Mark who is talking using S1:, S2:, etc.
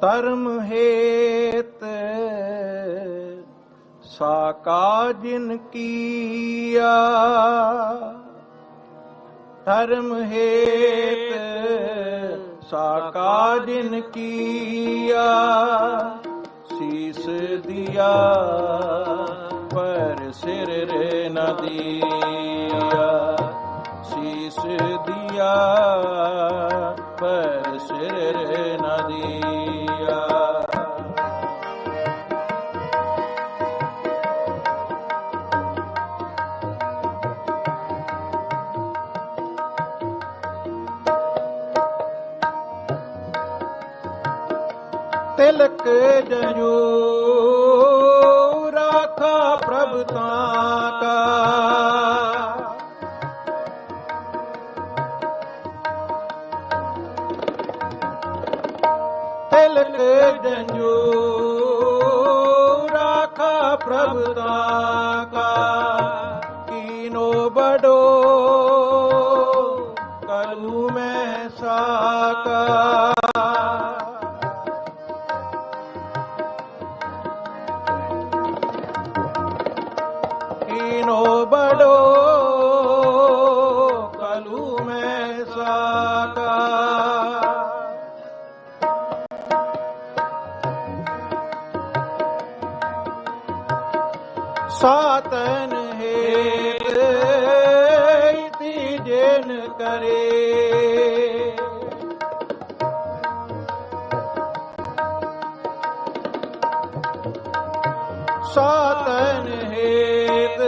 S1: ਧਰਮ ਹੇਤ ਸਾਕਾ ਜਿਨ ਕੀਆ। ਧਰਮ ਹੇਤ ਸਾਕਾ ਜਿਨ ਕੀਆ। ਸੀਸ ਦਿਆ ਪਰ ਸਿਰ ਰੇ ਨ ਸੀਸ ਦਿਆ ਪਰ ਸਿਰ ਰੇ ਨ ਤਿਲਕ ਜਯੋ मालिक जंजो राखा प्रभुता का तीनो बड़ो कलू में साका तीनो बड़ो ਸਾਤਨ ਹੇਤ ਤੀ ਜਨ ਕਰੇ। ਸਾਤਨ ਹੇਤ